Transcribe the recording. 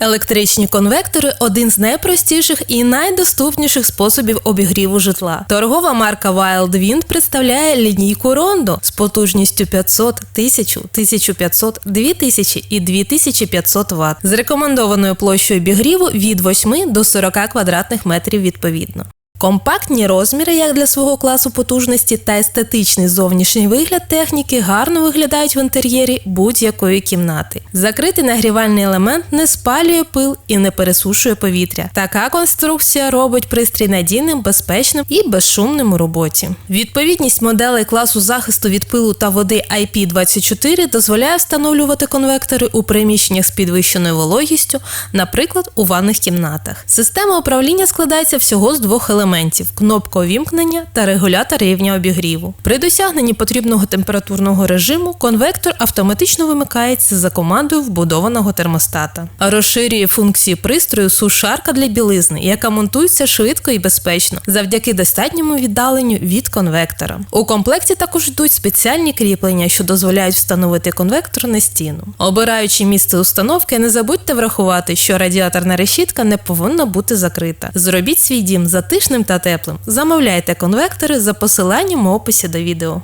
Електричні конвектори один з найпростіших і найдоступніших способів обігріву житла. Торгова марка Wild Wind представляє лінійку Rondo з потужністю 500, 1000, 1500, 2000 і 2500 Вт з рекомендованою площею обігріву від 8 до 40 квадратних метрів відповідно. Компактні розміри, як для свого класу потужності, та естетичний зовнішній вигляд техніки гарно виглядають в інтер'єрі будь-якої кімнати. Закритий нагрівальний елемент не спалює пил і не пересушує повітря. Така конструкція робить пристрій надійним, безпечним і безшумним у роботі. Відповідність моделей класу захисту від пилу та води IP24 дозволяє встановлювати конвектори у приміщеннях з підвищеною вологістю, наприклад, у ванних кімнатах. Система управління складається всього з двох елементів: кнопка увімкнення та регулятор рівня обігріву. При досягненні потрібного температурного режиму конвектор автоматично вимикається за командою вбудованого термостата. Розширює функції пристрою сушарка для білизни, яка монтується швидко і безпечно завдяки достатньому віддаленню від конвектора. У комплекті також йдуть спеціальні кріплення, що дозволяють встановити конвектор на стіну. Обираючи місце установки, не забудьте врахувати, що радіаторна решітка не повинна бути закрита. Зробіть свій дім затишним та теплим. Замовляйте конвектори за посиланням у описі до відео.